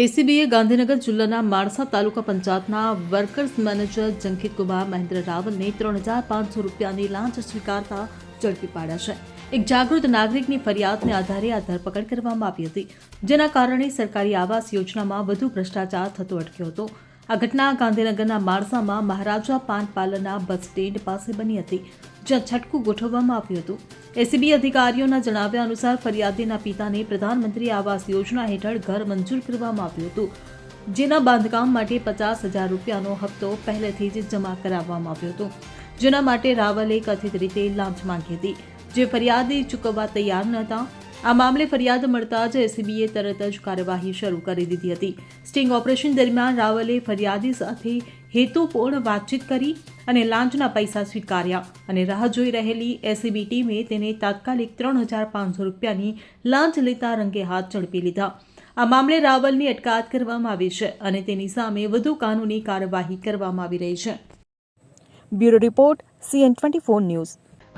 એસીબીએ ગાંધીનગર જિલ્લાના માણસા તાલુકા પંચાયતના workers manager Jankit Kumar Mahendra રાવલને ત્રણ હજાર પાંચસો રૂપિયાની લાંચ સ્વીકારતા ઝડપી પાડ્યા છે. એક જાગૃત નાગરિકની ફરિયાદને આધારે આ ધરપકડ કરવામાં આવી હતી. જેના કારણે સરકારી આવાસ યોજનામાં વધુ ભ્રષ્ટાચાર થતો અટક્યો હતો. આ ઘટના ગાંધીનગરના માણસામાં મહારાજા પાન પાર્લરના બસ સ્ટેન્ડ પાસે બની હતી. જ્યાં છટકું ગોઠવવામાં આવ્યું હતું. એસીબી અધિકારીઓના જણાવ્યા અનુસાર ફરિયાદીના પિતાને પ્રધાનમંત્રી આવાસ યોજના હેઠળ ઘર મંજૂર કરવામાં આવ્યું હતું. જેના બાંધકામ માટે પચાસ હજાર રૂપિયાનો હપ્તો પહેલેથી જ જમા કરાવવામાં આવ્યો હતો. જેના માટે રાવલે કથિત રીતે લાંચ માંગી હતી. જે ફરિયાદી ચૂકવવા તૈયાર ન હતા આ મામલે ફરિયાદ મળતા જ એસીબીએ તરત જ કાર્યવાહી શરૂ કરી દીધી હતી. સ્ટિંગ ઓપરેશન દરમિયાન રાવલે ફરિયાદી સાથે હેતુપૂર્ણ વાતચીત કરી અને લાંચના પૈસા સ્વીકાર્યા અને રાહ જોઈ રહેલી એસીબી ટીમે તેને તાત્કાલિક ત્રણ હજાર પાંચસો રૂપિયાની લાંચ લેતા રંગે હાથ ઝડપી લીધા. આ મામલે રાવલની અટકાયત કરવામાં આવી છે અને તેની સામે વધુ કાનૂની કાર્યવાહી કરવામાં આવી રહી છે. Bureau report CN twenty four news.